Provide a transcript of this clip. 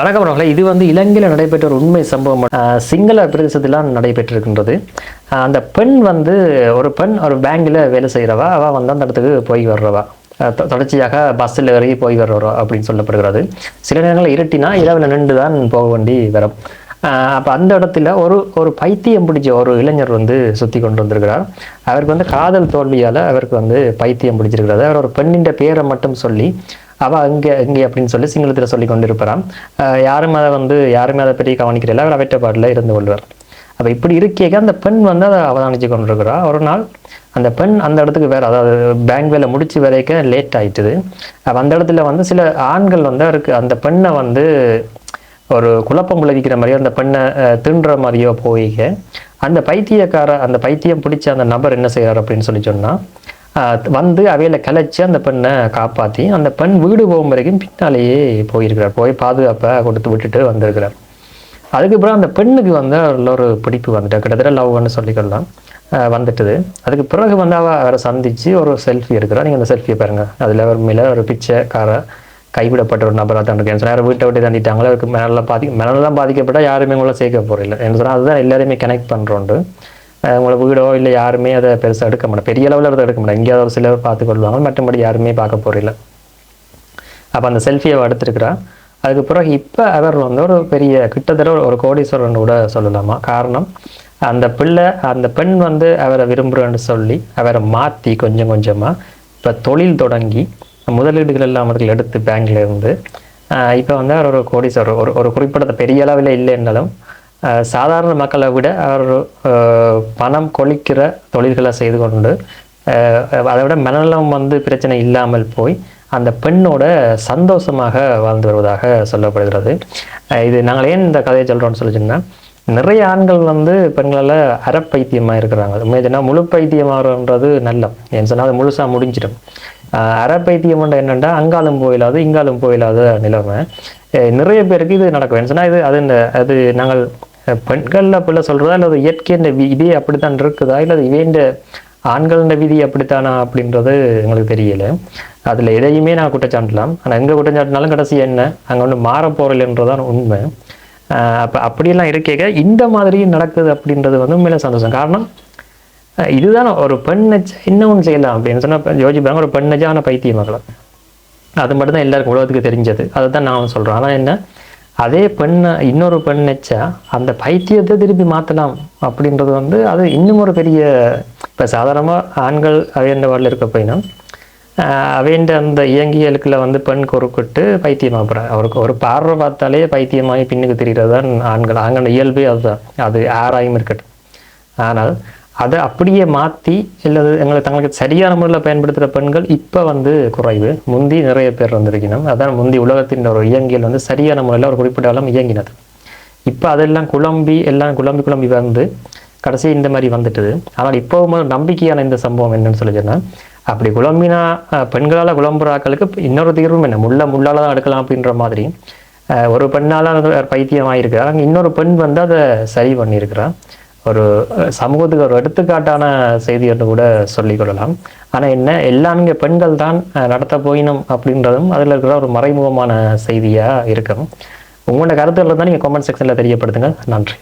வணக்கம் அவர்களே இது வந்து இலங்கையில் நடைபெற்ற ஒரு உண்மை சம்பவம். சிங்கள பிரதேசத்திலாம் நடைபெற்றிருக்கின்றது. அந்த பெண் வந்து ஒரு பெண் ஒரு பேங்கில் வேலை செய்கிறவா அவள் வந்து அந்த இடத்துக்கு போய் வர்றவா? தொ- தொடர்ச்சியாக பஸ்ஸில் ஏறி போய் வர்றோம் அப்படின்னு சொல்லப்படுகிறது. சில நேரங்களில் இருட்டினா இரவில் நின்று தான் போக வேண்டி வரும். அப்போ அந்த இடத்துல ஒரு ஒரு பைத்தியம் பிடிச்ச ஒரு இளைஞர் வந்து சுற்றி கொண்டு வந்திருக்கிறார். அவருக்கு வந்து காதல் தோல்வியால் அவருக்கு வந்து பைத்தியம் பிடிச்சிருக்கிறது. அவர் ஒரு பெண்ணின் பேரை மட்டும் சொல்லி அவள் அங்கே இங்கே அப்படின்னு சொல்லி சிங்களத்தில் சொல்லி கொண்டிருப்பாராம் யாரும் அதை வந்து யாருமே அதை பற்றி கவனிக்கிறதில்ல அவர் அவற்றப்பாடில் இருந்து கொள்வார். அப்போ இப்படி இருக்கேக்க அந்த பெண் வந்து அதை அவதானித்து கொண்டிருக்கிறா. ஒரு நாள் அந்த பெண் அந்த இடத்துக்கு வேறு அதாவது பேங்க் வேலை முடிச்சு வரைக்கும் லேட் ஆயிட்டுது. அப்போ அந்த இடத்துல வந்து சில ஆண்கள் வந்து அவருக்கு அந்த பெண்ணை வந்து ஒரு குழப்பம் விளைவிக்கிற மாதிரியோ அந்த பெண்ணை தின்ற மாதிரியோ போயிக்க அந்த பைத்தியக்கார அந்த பைத்தியம் பிடிச்ச அந்த நபர் என்ன செய்கிறார் அப்படின்னு சொல்லி சொன்னால் வந்து அவையில் கலைச்சி அந்த பெண்ணை காப்பாற்றி அந்த பெண் வீடு போகும் வரைக்கும் பின்னாலேயே போயிருக்கிறார். போய் பாதுகாப்பை கொடுத்து விட்டுட்டு வந்திருக்கிறார். அதுக்கப்புறம் அந்த பெண்ணுக்கு வந்து ஒரு பிடிப்பு வந்துட்டு கிட்டத்தட்ட லவ்னு சொல்லிக்கலாம். வந்துட்டுது. அதுக்கு பிறகு வந்து அவ அவரை சந்தித்து ஒரு செல்ஃபி எடுக்கிறா நீங்கள் அந்த செல்ஃபியை பாருங்கள் அதில் அவர் மேலே ஒரு பிச்சைக்கார கைவிடப்பட்ட ஒரு நபராக தான் இருக்கேன் சொன்னால் வீட்டை விட்டு தண்டிட்டாங்களோ அவருக்கு மேலே பாதி மேலெல்லாம் பாதிக்கப்பட்டால் யாருமே உங்களை சேர்க்க போகிறதில்ல என்ன சொன்னால் அதுதான் எல்லாருமே கனெக்ட் பண்ணுறோண்டு உங்களை வீடோ இல்லை யாருமே அதை பெருசாக எடுக்க மாட்டோம். பெரிய அளவில் அதை எடுக்க மாட்டோம். எங்கேயாவது ஒரு சிலர் பார்த்து கொள்வாங்க. மற்றபடி யாருமே பார்க்க போறதில்ல. அப்போ அந்த செல்ஃபியை எடுத்திருக்கிறா. அதுக்கு பிறகு இப்போ அவர் வந்து ஒரு பெரிய கிட்டத்தட்ட ஒரு- கோடீஸ்வரன் கூட சொல்லலாமா? காரணம் அந்த பிள்ளை அந்த பெண் வந்து அவரை விரும்புகிறேன்னு சொல்லி அவரை மாற்றி கொஞ்சம் கொஞ்சமாக இப்போ தொழில் தொடங்கி முதலீடுகள் எல்லாம் அவர்கள் எடுத்து பேங்க்லேருந்து இப்போ வந்து அவர் ஒரு கோடீஸ்வரர். ஒரு ஒரு குறிப்பிட்ட பெரிய அளவில் இல்லைன்னாலும் என்றாலும் சாதாரண மக்களை விட அவர் பணம் கொளிக்கிற தொழில்களை செய்து கொண்டு அதை விட மனநலம் வந்து பிரச்சனை இல்லாமல் போய் அந்த பெண்ணோட சந்தோஷமாக வாழ்ந்து வருவதாக சொல்லப்படுகிறது. இது நாங்கள் ஏன் இந்த கதையை சொல்கிறோம்னு சொல்லி நிறைய ஆண்கள் வந்து பெண்களால் அறப்பைத்தியமாக இருக்கிறாங்க. உண்மையா முழு பைத்தியமாகன்றது நல்ல ஏன்னு சொன்னால் அது முழுசாக முடிஞ்சிடும். ஆஹ் அறப்பைத்தியம் என்னென்னா அங்காலும் போயிடாது இங்காலும் போயிடாத நிலைமை. நிறைய பேருக்கு இது நடக்கும். ஏன்னு சொன்னால் இது அது இந்த அது நாங்கள் அஹ் அப்படிலாம் சொல்கிறதா சொல்றதா? இல்லை இயற்கையின் விதி அப்படித்தான் இருக்குதா? இல்லை இவேண்ட ஆண்களின் விதி அப்படித்தானா அப்படின்றது எங்களுக்கு தெரியல. அதில் எதையுமே நான் குற்றச்சாட்டலாம் ஆனால் எங்கே குற்றச்சாட்டினாலும் கடைசி என்ன? அங்கே ஒன்று மாற போறலைன்றதான் உண்மை. அப்போ அப்படியெல்லாம் இருக்கேக்க இந்த மாதிரி நடக்குது அப்படின்றது வந்து உண்மையில சந்தோஷம். காரணம் இதுதான் ஒரு பெண்ணை ஒன்று செய்யலாம் அப்படின்னு சொன்னா யோசிப்பாங்க ஒரு பெண்ணஜான பைத்திய மகளை அது மட்டும்தான் எல்லாருக்கும் உலகத்துக்கு தெரிஞ்சது. அதை தான் நான் சொல்கிறேன் ஆனால் என்ன? அதே பெண்ணை இன்னொரு பெண் வச்சா அந்த பைத்தியத்தை திருப்பி மாற்றலாம் அப்படின்றது வந்து அது இன்னும் ஒரு பெரிய இப்போ சாதாரணமாக ஆண்கள் அவையண்ட வார்டில் இருக்க போயினும் அவையண்ட அந்த இயங்கியலுக்குள்ள வந்து பெண் குறுக்கிட்டு பைத்தியமாக போகிறாங்க அவருக்கு ஒரு பார்வை பார்த்தாலே பைத்தியமாகி பின்னுக்கு தெரிகிறது தான் ஆண்கள். ஆண்களோட இயல்பே அதுதான். அது யாராயும் இருக்கட்டும். ஆனால் அதை அப்படியே மாற்றி அல்லது எங்களை தங்களுக்கு சரியான முறையில் பயன்படுத்துகிற பெண்கள் இப்போ வந்து குறைவு. முந்தி நிறைய பேர் வந்திருக்கணும். அதான் முந்தி உலகத்தின் ஒரு இயங்கியல் வந்து சரியான முறையில் ஒரு குறிப்பிட்ட அளவு இயங்கினது. இப்போ அதெல்லாம் குழம்பி எல்லாம் குழம்பி குழம்பி வந்து கடைசி இந்த மாதிரி வந்துட்டுது. ஆனால் இப்போவும் நம்பிக்கையான இந்த சம்பவம் என்னன்னு சொல்லி சொன்னால் அப்படி குழம்பினா பெண்களால் குழம்புறாக்களுக்கு இன்னொரு தீர்வும் என்ன? முள்ள முள்ளால் தான் எடுக்கலாம் அப்படின்ற மாதிரி ஒரு பெண்ணால் பைத்தியம் ஆகியிருக்கிறார் ஆனால் இன்னொரு பெண் வந்து அதை சரி பண்ணியிருக்கிறான் ஒரு சமூகத்துக்கு ஒரு எடுத்துக்காட்டான செய்தி என்று கூட சொல்லிக் கொள்ளலாம். ஆனால் என்ன எல்லாம் இங்கே பெண்கள் தான் நடத்த போயினும் அப்படின்றதும் அதில் இருக்கிற ஒரு மறைமுகமான செய்தியாக இருக்கும். உங்களோட கருத்துக்களை தான் நீங்கள் கமெண்ட் செக்ஷனில் தெரியப்படுத்துங்க. நன்றி.